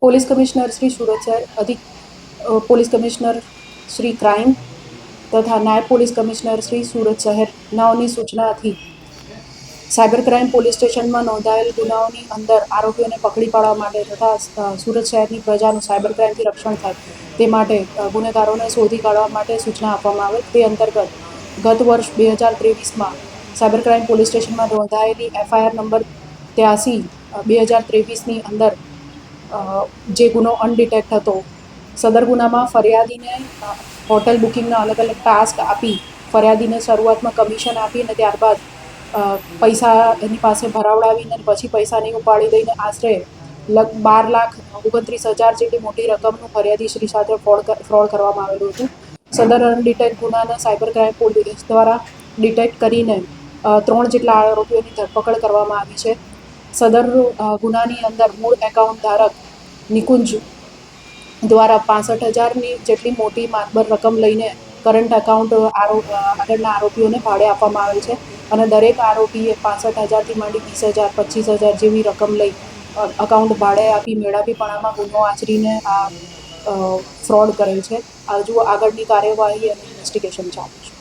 Police commissioner Shri Surat શહેર અધિક police commissioner Shri crime તથા નાયબ પોલીસ કમિશનર શ્રી સુરત શહેર નાઓની સૂચનાથી સાયબર ક્રાઇમ પોલીસ સ્ટેશનમાં નોંધાયેલ ગુનાઓની અંદર આરોપીઓને પકડી પાડવા માટે તથા સુરત શહેરની પ્રજાનું સાયબર ક્રાઇમથી રક્ષણ થાય તે માટે ગુનેગારોને શોધી કાઢવા માટે સૂચના આપવામાં આવે. તે અંતર્ગત ગત વર્ષ બે હજાર ત્રેવીસમાં સાયબર ક્રાઇમ પોલીસ સ્ટેશનમાં નોંધાયેલી એફઆઈઆર નંબર ત્યાસી બે હજાર ત્રેવીસની અંદર જે ગુનો અનડિટેક્ટ હતો, સદર ગુનામાં ફરિયાદીને હોટલ બુકિંગના અલગ અલગ ટાસ્ક આપી, ફરિયાદીને શરૂઆતમાં કમિશન આપી અને ત્યારબાદ પૈસા એની પાસે ભરાવડાવીને પછી પૈસા નહીં ઉપાડી દઈને આશરે લગ બાર લાખ ઓગણત્રીસ હજાર જેટલી મોટી રકમનું ફરિયાદી શ્રી સાથે ફ્રોડ ફ્રોડ કરવામાં આવેલું હતું. સદર અનડિટેક્ટ ગુનાના સાયબર ક્રાઇમ પોલીસ દ્વારા ડિટેક્ટ કરીને ત્રણ જેટલા આરોપીઓની ધરપકડ કરવામાં આવી છે. સદર ગુનાની અંદર મૂળ એકાઉન્ટ ધારક નિકુંજ દ્વારા પાસઠ હજારની જેટલી મોટી માતબર રકમ લઈને કરંટ એકાઉન્ટ આરોપ આગળના આરોપીઓને ભાડે આપવામાં આવેલ છે અને દરેક આરોપીએ પાસઠ હજારથી માંડી વીસ હજાર, પચીસ હજાર જેવી રકમ લઈ અકાઉન્ટ ભાડે આપી મેળાપીપણામાં ગુનો આચરીને આ ફ્રોડ કરેલ છે. હજુ આગળની કાર્યવાહી અને ઇન્વેસ્ટિગેશન ચાલુ છે.